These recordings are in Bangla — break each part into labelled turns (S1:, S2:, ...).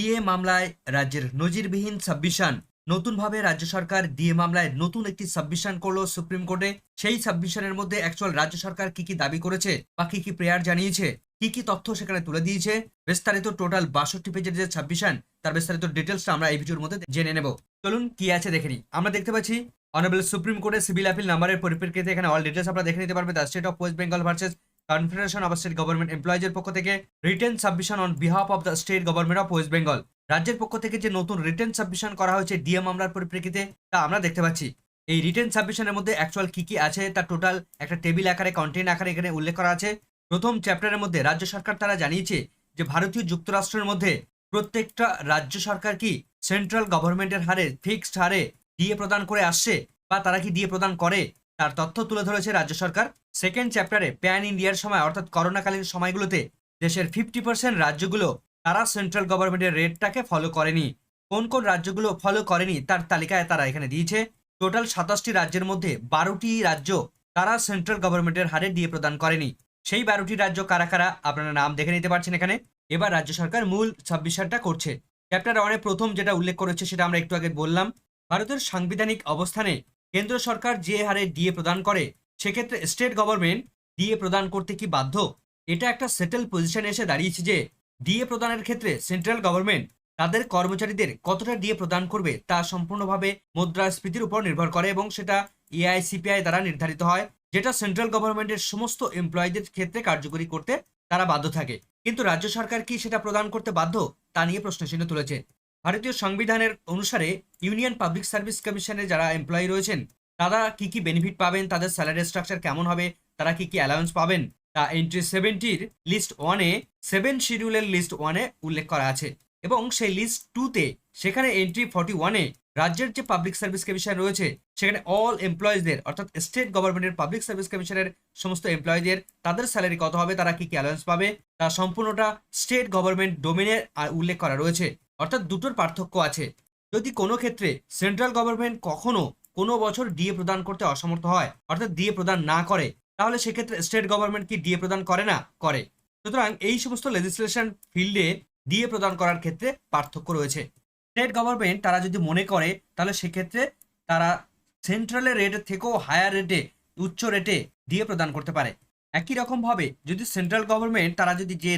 S1: ডিএ মামলায় রাজ্যের নজিরবিহীন সাবমিশন। নতুনভাবে রাজ্য সরকার ডিএ মামলায় নতুন একটি সাবমিশন করল সুপ্রিম কোর্টে। সেই সাবমিশনের মধ্যে অ্যাকচুয়াল রাজ্য সরকার কি কি দাবি করেছে বা কি কি প্রেয়ার জানিয়েছে, কি কি তথ্য সেখানে তুলে দিয়েছে, বিস্তারিত টোটাল বাষট্টি পেজের যে সাবমিশন তার বিস্তারিত ডিটেলসটা আমরা এই ভিডিওর মধ্যে জেনে নেব। চলুন কি আছে দেখে আমরা দেখতে পাচ্ছি অনারেবল সুপ্রিম কোর্টের সিভিল আপিল নাম্বারের পরিপ্রেক্ষিতে এখানে অল ডিটেলস আপনারা দেখে নিতে পারবেন the state of West Bengal versus confederation of state government এমপ্লয়িজের পক্ষ থেকে written submission on behalf of the state government of West Bengal রাজ্যের পক্ষ থেকে যে নতুন রিটেন সাবমিশন করা হয়েছে ডিএ মামলার পরিপ্রেক্ষিতে, তা আমরা দেখতে পাচ্ছি। এই রিটেন সাবমিশনের মধ্যে অ্যাকচুয়াল কি কি আছে, তার টোটাল একটা টেবিল আকারে কন্টেন্ট আকারে এখানে উল্লেখ করা আছে। প্রথম চ্যাপ্টারের মধ্যে রাজ্য সরকার তারা জানিয়েছে যে, ভারতীয় যুক্তরাষ্ট্রের মধ্যে প্রত্যেকটা রাজ্য সরকার কি সেন্ট্রাল গভর্নমেন্টের হারে ফিক্সড হারে ডিএ প্রদান করে আসছে বা তারা কি ডিএ প্রদান করে? তার তথ্য তুলে ধরেছে রাজ্য সরকার। সেকেন্ড চ্যাপ্টারে প্যান ইন্ডিয়ার সময়, অর্থাৎ করোনাকালীন সময়গুলোতে দেশের ফিফটি পার্সেন্ট রাজ্যগুলো তারা সেন্ট্রাল গভর্নমেন্টের রেটটাকে ফলো করেনি। কোন কোন রাজ্যগুলো ফলো করেনি তার তালিকায় তারা এখানে দিয়েছে। টোটাল সাতাশটি রাজ্যের মধ্যে বারোটি রাজ্য তারা সেন্ট্রাল গভর্নমেন্টের হারে দিয়ে প্রদান করেনি। সেই বারোটি রাজ্য কারা কারা, আপনারা নাম দেখে নিতে পারছেন এখানে। এবার রাজ্য সরকার মূল সাবমিশনটা করছে। চ্যাপ্টার ওয়ানে প্রথম যেটা উল্লেখ করেছে সেটা আমরা একটু আগে বললাম। ভারতের সাংবিধানিক অবস্থানে কেন্দ্র সরকার যে হারে ডিএ প্রদান করে, সেক্ষেত্রে স্টেট গভর্নমেন্ট ডিএ প্রদান করতে কি বাধ্য? এটা একটা সেটেল পজিশনে এসে দাঁড়িয়েছে যে, ডিএ প্রদানের ক্ষেত্রে সেন্ট্রাল গভর্নমেন্ট তাদের কর্মচারীদের কতটা ডিএ প্রদান করবে তা সম্পূর্ণভাবে মুদ্রাস্ফীতির উপর নির্ভর করে এবং সেটা এআইসিপিআই দ্বারা নির্ধারিত হয়, যেটা সেন্ট্রাল গভর্নমেন্টের সমস্ত এমপ্লয়ীদের ক্ষেত্রে কার্যকরী করতে তারা বাধ্য থাকে। কিন্তু রাজ্য সরকার কি সেটা প্রদান করতে বাধ্য? তা নিয়ে প্রশ্নচিহ্ন তুলেছে। ভারতীয় সংবিধানের অনুসারে ইউনিয়ন পাবলিক সার্ভিস কমিশনে যারা এমপ্লয়ি রয়েছেন, তারা কি কি বেনিফিট পাবেন, তাদের স্যালারি স্ট্রাকচার কেমন হবে, তারা কি কি অ্যালাউন্স পাবেন? তা এন্ট্রি সেভেন্টির লিস্ট ওয়ানে সেভেন শিডিউলের লিস্ট ওয়ানে উল্লেখ করা আছে এবং সেই লিস্ট টুতে সেখানে এন্ট্রি ফর্টি ওয়ানে রাজ্যের যে পাবলিক সার্ভিস কমিশন রয়েছে, সেখানে অল এমপ্লয়িজদের অর্থাৎ স্টেট গভর্নমেন্টের পাবলিক সার্ভিস কমিশনের সমস্ত এমপ্লয়ীদের তাদের স্যালারি কত হবে, তারা কি কি অ্যালাউন্স পাবে? তা সম্পূর্ণটা স্টেট গভর্নমেন্ট ডোমেনের উল্লেখ করা রয়েছে। অর্থাৎ দুটোর পার্থক্য আছে। যদি কোনো ক্ষেত্রে সেন্ট্রাল গভর্নমেন্ট কখনো কোনো বছর ডিএ প্রদান করতে অসমর্থ হয়, অর্থাৎ ডিএ প্রদান না করে, তাহলে সেক্ষেত্রে স্টেট গভর্নমেন্ট কি ডিএ প্রদান করে না? করে। সুতরাং এই সমস্ত লেজিসলেশন ফিল্ডে ডিএ প্রদান করার ক্ষেত্রে পার্থক্য রয়েছে। স্টেট গভর্নমেন্ট তারা যদি মনে করে, তাহলে সেক্ষেত্রে তারা সেন্ট্রালের রেটের থেকেও হায়ার রেটে উচ্চ রেটে ডিএ প্রদান করতে পারে। একই রকমভাবে যদি সেন্ট্রাল গভর্নমেন্ট তারা যদি যে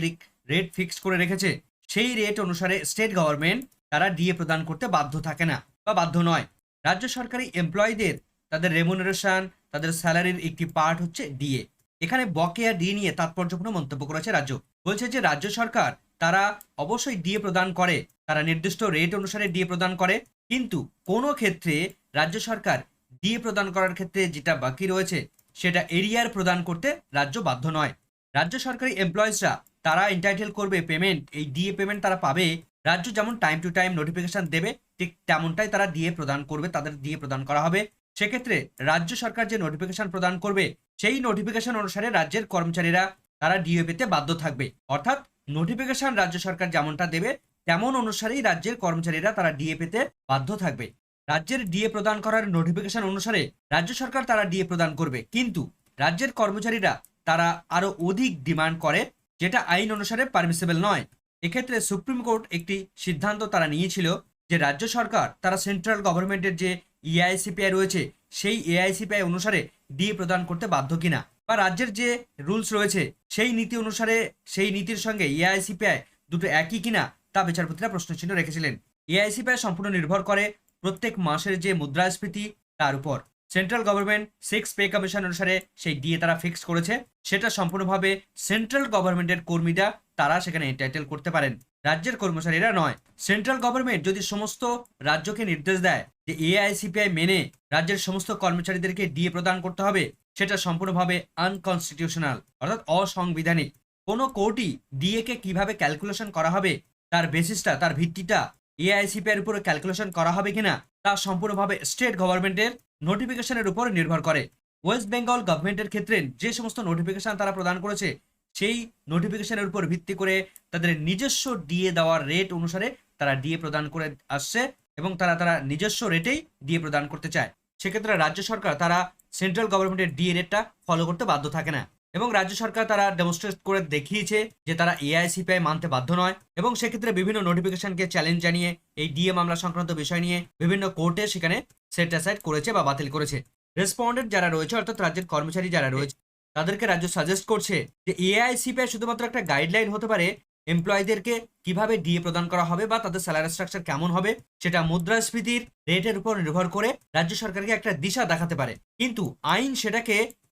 S1: রেট ফিক্স করে রেখেছে সেই রেট অনুসারে স্টেট গভর্নমেন্ট তারা ডিএ প্রদান করতে বাধ্য থাকে না বা বাধ্য নয়। রাজ্য সরকারি এমপ্লয়ীদের তাদের রেমুনারেশন তাদের স্যালারির একটি পার্ট হচ্ছে ডিএ এখানে বকেয়া ডিএ নিয়ে তাৎপর্যপূর্ণ মন্তব্য করেছে রাজ্য। বলছে যে রাজ্য সরকার তারা অবশ্যই ডিএ প্রদান করে, তারা নির্দিষ্ট রেট অনুসারে ডিএ প্রদান করে, কিন্তু কোনো ক্ষেত্রে রাজ্য সরকার ডিএ প্রদান করার ক্ষেত্রে যেটা বাকি রয়েছে, সেটা এরিয়ার প্রদান করতে রাজ্য বাধ্য নয়। রাজ্য সরকারি এমপ্লয়িজরা তারা এন্টাইটেল করবে পেমেন্ট এই ডিএ পেমেন্ট তারা পাবে। রাজ্য যেমন টাইম টু টাইম নোটিফিকেশন দেবে, ঠিক তেমনটাই তারা ডিএ প্রদান করবে, তাদের ডিএ প্রদান করা হবে। সেক্ষেত্রে রাজ্য সরকার যে নোটিফিকেশন প্রদান করবে, সেই নোটিফিকেশন অনুসারে রাজ্যের কর্মচারীরা তারা ডিএ পেতে বাধ্য থাকবে। অর্থাৎ নোটিফিকেশন রাজ্য সরকার যেমনটা দেবে, তেমন অনুসারেই রাজ্যের কর্মচারীরা তারা ডিএ পেতে বাধ্য থাকবে। রাজ্যের ডিএ প্রদান করার নোটিফিকেশন অনুসারে রাজ্য সরকার তারা ডিএ প্রদান করবে। কিন্তু রাজ্যের কর্মচারীরা তারা আরও অধিক ডিমান্ড করে যেটা আইন অনুসারে পারমিসেবল নয়। এক্ষেত্রে সুপ্রিম কোর্ট একটি সিদ্ধান্ত তারা নিয়েছিল যে রাজ্য সরকার, তারা সেন্ট্রাল গভর্নমেন্টের যে ইআইসিপিআই রয়েছে, সেই এআইসিপিআই অনুসারে ডিএ প্রদান করতে বাধ্য কিনা বা রাজ্যের যে রুলস রয়েছে, সেই নীতি অনুসারে, সেই নীতির সঙ্গে এআইসিপিআই দুটো একই কিনা, তা বিচারপতিরা প্রশ্নচিহ্ন রেখেছিলেন। এআইসিপিআই সম্পূর্ণ নির্ভর করে প্রত্যেক মাসের যে মুদ্রাস্ফীতি, তার উপর। Central government six pay commission অনুসারে সেই ডিএ তারা ফিক্স করেছে। সেটা সম্পূর্ণভাবে সেন্ট্রাল গভর্নমেন্টের কর্মীরা তারা সেখানে এন্টাইটেল করতে পারেন। রাজ্যের কর্মচারীরা নয়, সেন্ট্রাল গভর্নমেন্ট যদি সমস্ত রাজ্যকে নির্দেশ দেয় যে এআইসিপিআই মেনে রাজ্যের সমস্ত কর্মচারীদেরকে ডিএ প্রদান করতে হবে, সেটা সম্পূর্ণভাবে আনকনস্টিটিউশনাল অর্থাৎ অসাংবিধানিক। কোনো কোর্টই ডিএ কে কীভাবে ক্যালকুলেশন করা হবে, তার বেসিসটা তার ভিত্তিটা এআইসিপিআর উপরে ক্যালকুলেশন করা হবে কিনা তা সম্পূর্ণভাবে স্টেট গভর্নমেন্টের নোটিফিকেশনের উপর নির্ভর করে। ওয়েস্ট বেঙ্গল গভর্নমেন্টের ক্ষেত্রে যে সমস্ত নোটিফিকেশন তারা প্রদান করেছে, সেই নোটিফিকেশনের উপর ভিত্তি করে তাদের নিজস্ব ডিএ দেওয়ার রেট অনুসারে তারা ডিএ প্রদান করে আসছে এবং তারা তারা নিজস্ব রেটেই ডিএ প্রদান করতে চায়। সেক্ষেত্রে রাজ্য সরকার তারা সেন্ট্রাল গভর্নমেন্টের ডিএ রেটটা ফলো করতে বাধ্য থাকে না। এবং রাজ্য সরকার তারা ডেমনস্ট্রেট করে দেখিয়েছে যে তারা এআইসিপিআই মানতে বাধ্য নয় এবং সেক্ষেত্রে বিভিন্ন নোটিফিকেশনকে চ্যালেঞ্জ জানিয়ে, এই ডিএ মামলা সংক্রান্ত বিষয় নিয়ে বিভিন্ন কোর্টে সেখানে সেট অ্যাসাইড করেছে বা বাতিল করেছে। রেসপন্ডেন্ট যারা রয়েছে, অর্থাৎ রাজ্যের কর্মচারী যারা রয়েছে, তাদেরকে রাজ্য সাজেস্ট করছে যে এআইসিপিআই শুধুমাত্র একটা গাইডলাইন হতে পারে এমপ্লয়ীদেরকে কীভাবে ডিএ প্রদান করা হবে বা তাদের স্যালারি স্ট্রাকচার কেমন হবে, সেটা মুদ্রাস্ফীতির রেটের উপর নির্ভর করে রাজ্য সরকারকে একটা দিশা দেখাতে পারে। কিন্তু আইন সেটাকে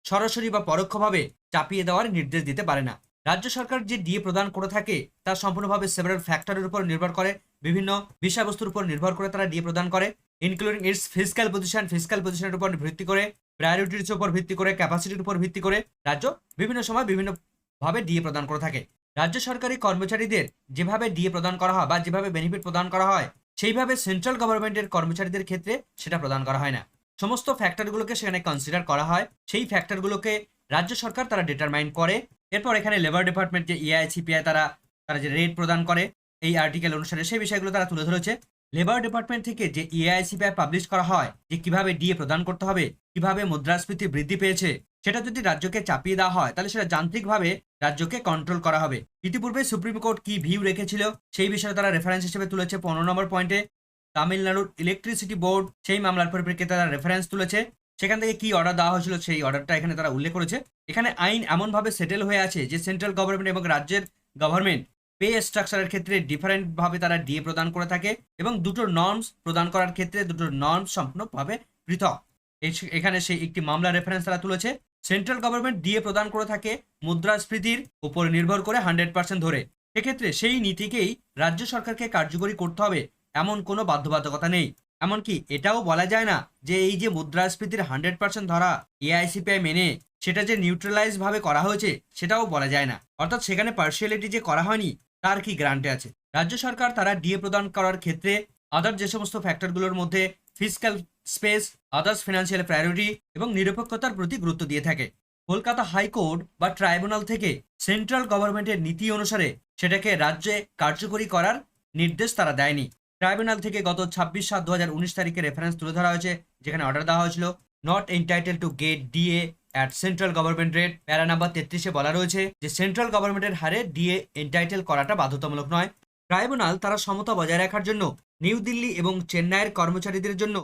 S1: সরাসরি বা পরোক্ষভাবে চাপিয়ে দেওয়ার নির্দেশ দিতে পারে না। রাজ্য সরকার যে ডিএ প্রদান করে থাকে, তা সম্পূর্ণভাবে সেভারাল ফ্যাক্টরের উপর নির্ভর করে, বিভিন্ন বিষয়বস্তুর উপর নির্ভর করে তারা ডিএ প্রদান করে including its physical position physical পজিশনের উপর ভিত্তি করে প্রায়োরিটির উপর ভিত্তি করে ক্যাপাসিটির উপর ভিত্তি করে রাজ্য বিভিন্ন সময় বিভিন্নভাবে ডিএ প্রদান করে থাকে। রাজ্য সরকারি কর্মচারীদের যেভাবে ডিএ প্রদান করা হয় বা যেভাবে বেনিফিট প্রদান করা হয়, সেইভাবে সেন্ট্রাল গভর্নমেন্টের কর্মচারীদের ক্ষেত্রে সেটা প্রদান করা হয় না। সমস্ত ফ্যাক্টরগুলোকে সেখানে কনসিডার করা হয়। সেই ফ্যাক্টরগুলোকে রাজ্য সরকার তারা ডিটারমাইন করে। এরপর এখানে লেবার ডিপার্টমেন্ট যে এআইসিপিআই তারা তারা যে রেট প্রদান করে, এই আর্টিকেল অনুসারে সেই বিষয়গুলো তারা তুলে ধরেছে। লেবার ডিপার্টমেন্ট থেকে যে এআইসিপিআই পাবলিশ করা হয়, যে কীভাবে ডিএ প্রদান করতে হবে, কীভাবে মুদ্রাস্ফীতি বৃদ্ধি পেয়েছে, সেটা যদি রাজ্যকে চাপিয়ে দেওয়া হয়, তাহলে সেটা যান্ত্রিকভাবে রাজ্যকে কন্ট্রোল করা হবে। ইতিপূর্বে সুপ্রিম কোর্ট কি ভিউ রেখেছিল, সেই বিষয়ে তারা রেফারেন্স হিসেবে তুলেছে পনেরো নম্বর পয়েন্টে তামিলনাড়ুর ইলেকট্রিসিটি বোর্ড সেই মামলার পরিপ্রেক্ষিতে তারা রেফারেন্স তুলেছে। সেখান থেকে কি অর্ডার দেওয়া হয়েছিল সেই অর্ডারটা এখানে তারা উল্লেখ করেছে। এখানে আইন এমনভাবে সেটেল হয়ে আছে যে সেন্ট্রাল গভর্নমেন্ট এবং রাজ্যের গভর্নমেন্ট পে স্ট্রাকচারের ক্ষেত্রে ডিফারেন্ট ভাবে তারা ডিএ প্রদান করে থাকে এবং দুটো নর্মস প্রদান করার ক্ষেত্রে দুটো নর্মস সম্পূর্ণভাবে পৃথক। এখানে সেই একটি মামলা রেফারেন্স তারা তুলেছে। সেন্ট্রাল গভর্নমেন্ট ডিএ প্রদান করে থাকে মুদ্রাস্ফীতির উপর নির্ভর করে হান্ড্রেড পার্সেন্ট ধরে। সেক্ষেত্রে সেই নীতিকেই রাজ্য সরকারকে কার্যকরী করতে হবে এমন কোনো বাধ্যবাধকতা নেই। এমনকি এটাও বলা যায় না যে এই যে মুদ্রাস্ফীতির হান্ড্রেড পার্সেন্ট ধরা এআইসিপিআই মেনে সেটা যে নিউট্রালাইজ ভাবে করা হয়েছে, সেটাও বলা যায় না। অর্থাৎ সেখানে পার্সিয়ালিটি যে করা হয়নি, তার কি গ্রান্টে আছে? রাজ্য সরকার তারা ডিএ প্রদান করার ক্ষেত্রে আদার যে সমস্ত ফ্যাক্টরগুলোর মধ্যে physical space others financial priority এবং নিরপেক্ষতার প্রতি গুরুত্ব দিয়ে থাকে। কলকাতা হাইকোর্ট বা ট্রাইব্যুনাল থেকে সেন্ট্রাল গভর্নমেন্টের নীতি অনুসারে সেটাকে রাজ্যে কার্যকরী করার নির্দেশ তারা দেয়নি। ট্রাইব্যুনাল থেকে গত ছাব্বিশ সাত দু তারিখে রেফারেন্স তুলে ধরা হয়েছে, যেখানে অর্ডার দেওয়া হয়েছিল not entitle to get DA at central government rate para number তেত্রিশে বলা রয়েছে যে সেন্ট্রাল গভর্নমেন্টের হারে ডিএ এন্টাইটেল করাটা বাধ্যতামূলক নয়। ট্রাইব্যুনাল তারা সমতা বজায় রাখার জন্য নিউ দিল্লি এবং চেন্নাইয়ের কর্মচারীদের জন্য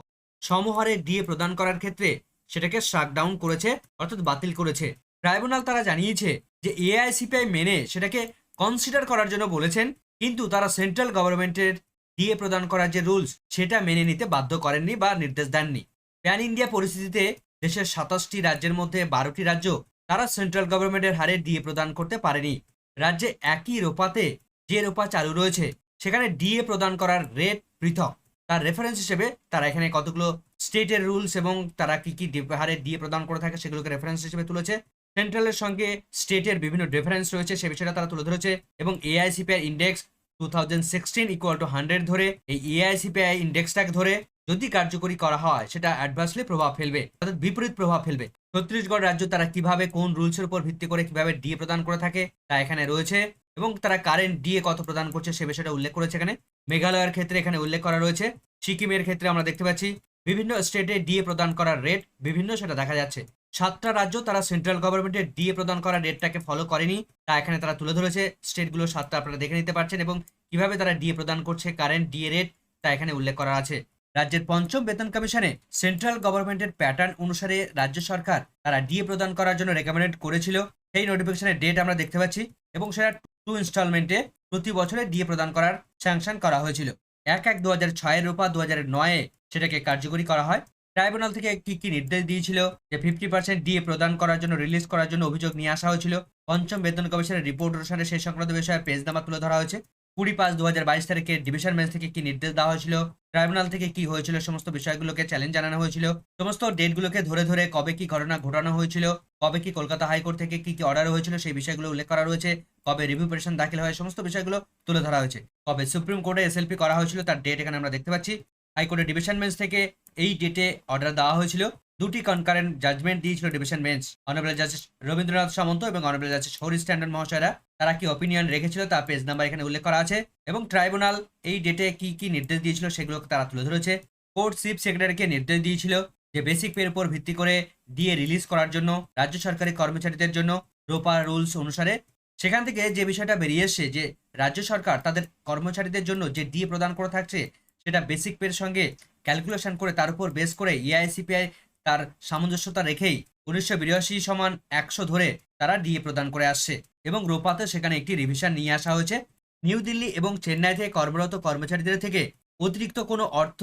S1: সমহারে ডিএ প্রদান করার ক্ষেত্রে সেটাকে শাকডাউন করেছে, অর্থাৎ বাতিল করেছে। ট্রাইব্যুনাল তারা জানিয়েছে যে এআইসিপিআই মেনে সেটাকে কনসিডার করার জন্য বলেছেন, কিন্তু তারা সেন্ট্রাল গভর্নমেন্টের ডিএ প্রদান করার যে রুলস, সেটা মেনে নিতে বাধ্য করেননি বা নির্দেশ দেননি। প্যান ইন্ডিয়া পরিস্থিতিতে দেশের সাতাশটি রাজ্যের মধ্যে বারোটি রাজ্য, তারা সেন্ট্রাল গভর্নমেন্টের হারে ডিএ প্রদান করতে পারেনি। রাজ্যে একই রোপাতে যে রোপা চালু রয়েছে, সেখানে ডিএ প্রদান করার রেট পৃথক। তার রেফারেন্স হিসেবে তারা এখানে কতগুলো স্টেটের রুলস এবং তারা কি কি হারে ডিএ প্রদান করে থাকে সেগুলোকে রেফারেন্স হিসেবে তুলেছে। সেন্ট্রালের সঙ্গে স্টেটের বিভিন্ন ডিফারেন্স রয়েছে, সে বিষয়টা তারা তুলে ধরেছে এবং AICPI index two thousand sixteen equal to hundred ধরে এই এআইসিপিআই ইন্ডেক্সটাকে ধরে যদি কার্যকরী করা হয়, সেটা অ্যাডভার্সলি প্রভাব ফেলবে, অর্থাৎ বিপরীত প্রভাব ফেলবে। ছত্তিশগড় রাজ্য তারা কীভাবে, কোন রুলসের উপর ভিত্তি করে কীভাবে ডিএ প্রদান করে থাকে, তা এখানে রয়েছে। এবং তারা কারেন্ট ডিএ কত প্রদান করছে, সে বিষয়টা উল্লেখ করেছে এখানে। মেঘালয়ের ক্ষেত্রে এখানে উল্লেখ করা রয়েছে। সিকিমের ক্ষেত্রে আমরা দেখতে পাচ্ছি, বিভিন্ন স্টেটে ডিএ প্রদান করার রেট বিভিন্ন সেটা দেখা যাচ্ছে। সাতটা রাজ্য তারা সেন্ট্রাল গভর্নমেন্টের ডিএ প্রদান করার রেটটাকে ফলো করেনি। তা এখানে তারা তুলে ধরেছে। স্টেটগুলো সাতটা আপনারা দেখে নিতে পারছেন এবং কীভাবে তারা ডিএ প্রদান করছে কারেন্ট ডিএ রেট তা এখানে উল্লেখ করা আছে। রাজ্যের পঞ্চম বেতন কমিশনে সেন্ট্রাল গভর্নমেন্টের প্যাটার্ন অনুসারে রাজ্য সরকার তারা ডিএ প্রদান করার জন্য রেকমেন্ড করেছিল। সেই নোটিফিকেশনের ডেট আমরা দেখতে পাচ্ছি এবং সেটা টু ইনস্টলমেন্টে প্রতি বছরে ডিএ প্রদান করার স্যাংশন করা হয়েছিল। এক এক দু হাজার ছয়ের রূপা দু হাজার নয়ে সেটাকে কার্যকরী করা হয়। ট্রাইব্যুনাল থেকে কি কি নির্দেশ দিয়েছিল? যে ফিফটি পার্সেন্ট ডিএ প্রদান করার জন্য রিলিজ করার জন্য অভিযোগ নিয়ে আসা হয়েছিল। পঞ্চম বেতন কমিশনের রিপোর্ট অনুসারে সেই সংক্রান্ত বিষয়ে পেজ নামা তুলে ধরা হয়েছে। কুড়ি পাঁচ দু হাজার বাইশ তারিখে ডিভিশন বেঞ্চ থেকে কি নির্দেশ দেওয়া হয়েছিল? ট্রাইব্যুনাল থেকে কি হয়েছিল? সমস্ত বিষয়গুলোকে চ্যালেঞ্জ জানানো হয়েছিল। সমস্ত ডেটগুলোকে ধরে ধরে কবে কি ঘটনা ঘটানো হয়েছিল? কবে কি কলকাতা হাইকোর্ট থেকে কি কি অর্ডার হয়েছিল? সেই বিষয়গুলো উল্লেখ করা রয়েছে। কবে রিভিউ পিটিশন দাখিল হয়, সমস্ত বিষয়গুলো তুলে ধরা হয়েছে। কবে সুপ্রিম কোর্টে এসএলপি করা হয়েছিল, তার ডেট এখানে আমরা দেখতে পাচ্ছি। হাইকোর্টের ডিভিশন বেঞ্চ থেকে এই ডেটে অর্ডার দেওয়া হয়েছিল। দুটি কনকারেন্ট জাজমেন্ট দিয়েছিল division bench honourable justice Rabindranath Samanta এবং অনারেবল জাস্টিস হরিশ ট্যান্ডন মহাশয়রা, তারা কি অপিনিয়ন রেখেছিল তা পেজ নাম্বার এখানে উল্লেখ করা আছে এবং ট্রাইব্যুনাল এই ডেটে কি কি নির্দেশ দিয়েছিল সেগুলোকে তারা তুলে ধরেছে। কোর্ট চিফ সেক্রেটারিকে নির্দেশ দিয়েছিল যে বেসিক পের উপর ভিত্তি করে দিয়ে রিলিজ করার জন্য, রাজ্য সরকারি কর্মচারীদের জন্য রোপা রুলস অনুসারে। সেখান থেকে যে বিষয়টা বেরিয়ে এসছে যে রাজ্য সরকার তাদের কর্মচারীদের জন্য যে ডিএ প্রদান করে থাকছে, সেটা বেসিক পের সঙ্গে ক্যালকুলেশন করে তার উপর বেস করে এআইসিপিআই তার সামঞ্জস্যতা রেখেই উনিশশো বিরাশি সমান একশো ধরে তারা ডিএ প্রদান করে আসছে এবং রোপাতে সেখানে একটি রিভিশন নিয়ে আসা হয়েছে। নিউ দিল্লি এবং চেন্নাই থেকে কর্মরত কর্মচারীদের থেকে অতিরিক্ত কোনো অর্থ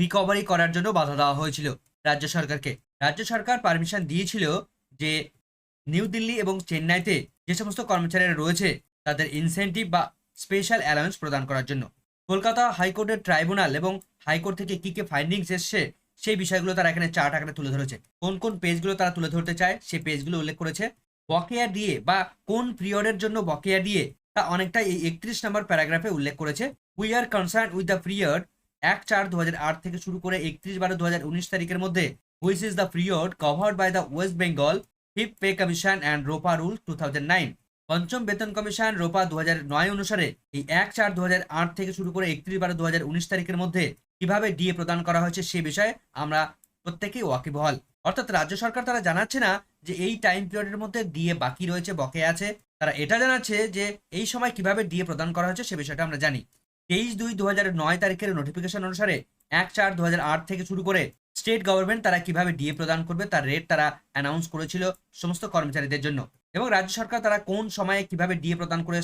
S1: রিকভারি করার জন্য বাধা দেওয়া হয়েছিল রাজ্য সরকারকে। রাজ্য সরকার পারমিশন দিয়েছিল যে নিউ দিল্লি এবং চেন্নাইতে যে সমস্ত কর্মচারীরা রয়েছে তাদের ইনসেন্টিভ বা স্পেশাল অ্যালাউন্স প্রদান করার জন্য। কলকাতা হাইকোর্টের ট্রাইব্যুনাল এবং হাইকোর্ট থেকে কি কি ফাইন্ডিংস এসছে, সেই বিষয়গুলো তারা এখানে চার্ট আকারে তুলে ধরেছে। কোন কোন পেজগুলো তারা তুলে ধরতে চায় সেই পেজগুলো উল্লেখ করেছে। বকেয়া দিয়ে বা কোন পিরিয়ডের জন্য বকেয়া দিয়ে তা অনেকটা এই একত্রিশ নম্বর প্যারাগ্রাফে উল্লেখ করেছে। We are concern with the period এক চার দু থেকে শুরু করে একত্রিশ বারো দু তারিখের মধ্যে which is the period covered by the West Bengal fifth pay commission and ROPA rule two পঞ্চম বেতন কমিশন রোপা দু নয় অনুসারে এই এক চার দু থেকে শুরু করে একত্রিশ বারো দু তারিখের মধ্যে কীভাবে ডিএ প্রদান করা হয়েছে সে বিষয়ে আমরা প্রত্যেকেই ওয়াকিবহাল। অর্থাৎ রাজ্য সরকার তারা জানাচ্ছে না যে এই টাইম পিরিয়ডের মধ্যে ডিএ বাকি রয়েছে বকে আছে। তারা এটা জানাচ্ছে যে এই সময় কীভাবে ডিএ প্রদান করা হয়েছে সে বিষয়টা আমরা জানি। তেইশ দুই দু নয় তারিখের নোটিফিকেশন অনুসারে এক চার দু থেকে শুরু করে স্টেট গভর্নমেন্ট তারা কীভাবে ডিএ প্রদান করবে, তার রেট তারা অ্যানাউন্স করেছিল সমস্ত কর্মচারীদের জন্য। এবং রাজ্য সরকার তারা কোন সময়ে কীভাবে ডিএ প্রদান করে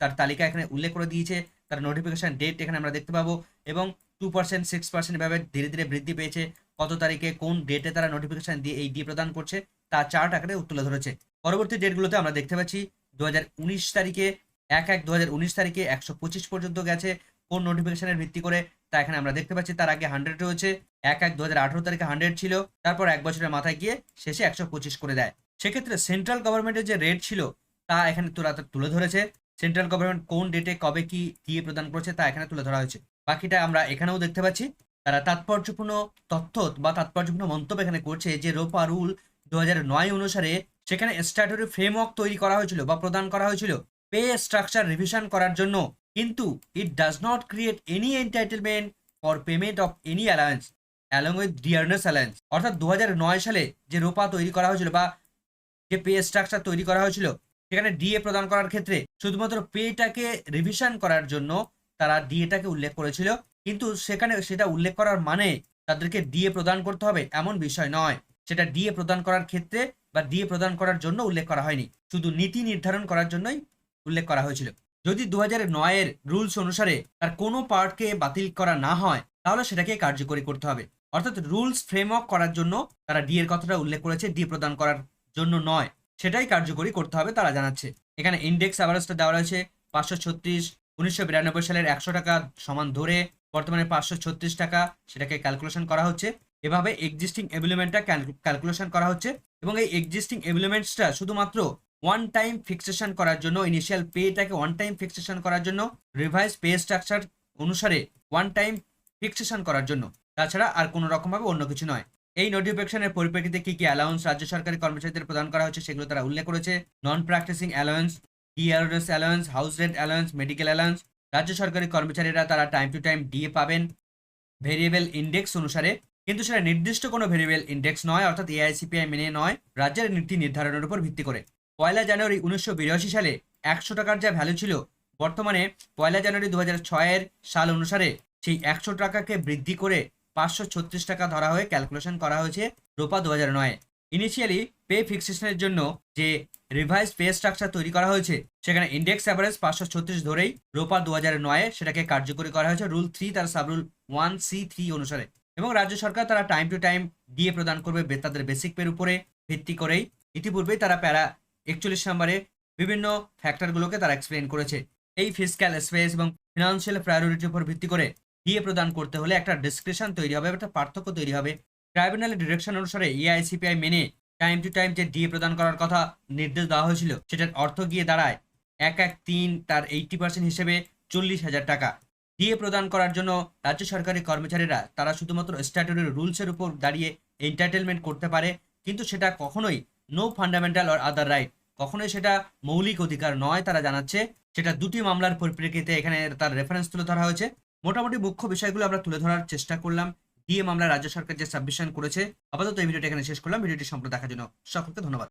S1: তার তালিকা এখানে উল্লেখ করে দিয়েছে, তার নোটিফিকেশন ডেট এখানে আমরা দেখতে পাবো এবং টু পার্সেন্ট সিক্স পার্সেন্ট এভাবে ধীরে ধীরে বৃদ্ধি পেয়েছে, কত তারিখে কোন ডেটে তারা নোটিফিকেশন দিয়ে এই ডিএ প্রদান করছে, তা চার্ট আকারে তুলে ধরেছে। পরবর্তী ডেটগুলোতে আমরা দেখতে পাচ্ছি দু হাজার উনিশ তারিখে এক এক দু তারিখে একশো পঁচিশ পর্যন্ত গেছে, কোন নোটিফিকেশনের ভিত্তি করে, তা এখানে আমরা দেখতে পাচ্ছি, তার আগে হান্ড্রেড রয়েছে, এক এক দু তারিখে হান্ড্রেড ছিল, তারপর এক বছরের মাথায় গিয়ে শেষে একশো পঁচিশ করে দেয়। সেক্ষেত্রে সেন্ট্রাল গভর্নমেন্টের যে রেট ছিল, তা এখানে তোরা তুলে ধরেছে। সেন্ট্রাল গভর্নমেন্ট কোন ডেটে কবে কি দিয়ে প্রদান করেছে, তা এখানে তুলে ধরা হয়েছে। বাকিটা আমরা এখানেও দেখতে পাচ্ছি। তারা তাৎপর্যপূর্ণ তথ্য বা তাৎপর্যপূর্ণ মন্তব্য এখানে করছে যে, রোপা রুল দু অনুসারে সেখানে স্ট্যাটুরি ফ্রেমওয়ার্ক তৈরি করা হয়েছিল বা প্রদান করা হয়েছিল পে স্ট্রাকচার রিভিশন করার জন্য। কিন্তু it does not create any entitlement for payment of any alliance along with dearness alliance অর্থাৎ দু সালে যে রোপা তৈরি করা হয়েছিল বা যে পে স্ট্রাকচার তৈরি করা হয়েছিল, সেখানে ডিএ প্রদান করার ক্ষেত্রে শুধুমাত্র পেটাকে রিভিশন করার জন্য তারা ডিএটাকে উল্লেখ করেছিল। কিন্তু সেখানে সেটা উল্লেখ করার মানে তাদেরকে ডিএ প্রদান করতে হবে এমন বিষয় নয়। সেটা ডিএ প্রদান করার ক্ষেত্রে বা ডিএ প্রদান করার জন্য উল্লেখ করা হয়নি। শুধু নীতি নির্ধারণ করার জন্যই উল্লেখ করা হয়েছিল। যদি দু হাজার নয়ের রুলস অনুসারে তার কোনো পার্টকে বাতিল করা না হয়, তাহলে সেটাকে কার্যকরী করতে হবে। অর্থাৎ রুলস ফ্রেমওয়ার্ক করার জন্য তারা ডি এর কথাটা উল্লেখ করেছে ডি প্রদান করার জন্য নয়। সেটাই কার্যকরী করতে হবে তারা জানাচ্ছে। এখানে ইন্ডেক্স অ্যাভারেজটা দেওয়া রয়েছে পাঁচশো ছত্রিশ, উনিশশো বিরানব্বই সালের একশো টাকা সমান ধরে, বর্তমানে পাঁচশো ছত্রিশ টাকা সেটাকে ক্যালকুলেশন করা হচ্ছে। এভাবে এক্সিস্টিং এভিলমেন্টটা ক্যালকুলেশন করা হচ্ছে এবং এই এক্সিস্টিং এভিলমেন্টসটা শুধুমাত্র ওয়ান টাইম ফিক্সেশন করার জন্য ইনিশিয়াল পেটাকে ওয়ান টাইম ফিক্সেশন করার জন্য রিভাইজ পে স্ট্রাকচার অনুসারে ওয়ান টাইম ফিক্সেশন করার জন্য। তাছাড়া আর কোনো রকমভাবে অন্য কিছু নয়। এই নোটিফিকেশনের পরিপ্রেক্ষিতে কি কি অ্যালাউন্স রাজ্য সরকারি কর্মচারীদের প্রদান করা হচ্ছে সেগুলো তারা উল্লেখ করেছে। Non practising allowance DRS allowance house rent allowance medical allowance রাজ্য সরকারি কর্মচারীরা তারা টাইম টু টাইম ডিএ পাবেন ভেরিয়েবল ইন্ডেক্স অনুসারে। কিন্তু সেটা নির্দিষ্ট কোনো ভেরিয়েবল ইন্ডেক্স নয়, অর্থাৎ এআইসিপিআই মেনে নয়, রাজ্যের নীতি নির্ধারণের উপর ভিত্তি করে। পয়লা জানুয়ারি উনিশশো বিরাশি সালে একশো টাকার যা ভ্যালু ছিল, বর্তমানে পয়লা জানুয়ারি দু হাজার ছয়ের সাল অনুসারে সেই একশো টাকাকে বৃদ্ধি করে পাঁচশো ছত্রিশ টাকা ধরা হয়ে ক্যালকুলেশন করা হয়েছে রোপা দু হাজার নয় ইনিশিয়ালি পে ফিক্সেশনের জন্য যে রিভাইজ পে স্ট্রাকচার তৈরি করা হয়েছে, সেখানে ইন্ডেক্স অ্যাভারেজ পাঁচশো ছত্রিশ ধরেই রোপা দু হাজার নয়ে সেটাকে কার্যকরী করা হয়েছে। রুল থ্রি তার sub rule one C three অনুসারে। এবং রাজ্য সরকার তারা টাইম টু টাইম ডিএ প্রদান করবে তাদের বেসিক পের উপরে ভিত্তি করেই। ইতিপূর্বেই তারা প্যারা একচল্লিশ নম্বরে বিভিন্ন ফ্যাক্টরগুলোকে তারা এক্সপ্লেন করেছে। এই ফিজিক্যাল স্পেস এবং ফিনান্সিয়াল প্রায়োরিটির উপর ভিত্তি করে ডিএ প্রদান করতে হলে একটা ডিসক্রিপশন তৈরি হবে, একটা পার্থক্য তৈরি হবে। ট্রাইব্যুনালের ডিরেকশন অনুসারে E এআইসিপিআই মেনে টাইম টু টাইম যে ডিএ প্রদান করার কথা নির্দেশ দেওয়া হয়েছিল, সেটার অর্থ গিয়ে দাঁড়ায় এক এক তিন তার এইটটি পার্সেন্ট হিসেবে চল্লিশ হাজার টাকা। ডিএ প্রদান করার জন্য রাজ্য সরকারি কর্মচারীরা, তারা শুধুমাত্র স্ট্যাটুরি রুলসের উপর দাঁড়িয়ে এন্টারটেনমেন্ট করতে পারে, কিন্তু সেটা কখনোই no fundamental or other right কখনোই সেটা মৌলিক অধিকার নয় তারা জানাচ্ছে। সেটা দুটি মামলার পরিপ্রেক্ষিতে এখানে তার রেফারেন্স তুলে ধরা হয়েছে। মোটামুটি মুখ্য বিষয়গুলো আমরা তুলে ধরার চেষ্টা করলাম। ডিএ আমরা রাজ্য সরকার যে সাবমিশন করেছে, আপাতত এই ভিডিওটা এখানে শেষ করলাম। ভিডিওটি সম্পূর্ণ দেখার জন্য সকলকে ধন্যবাদ।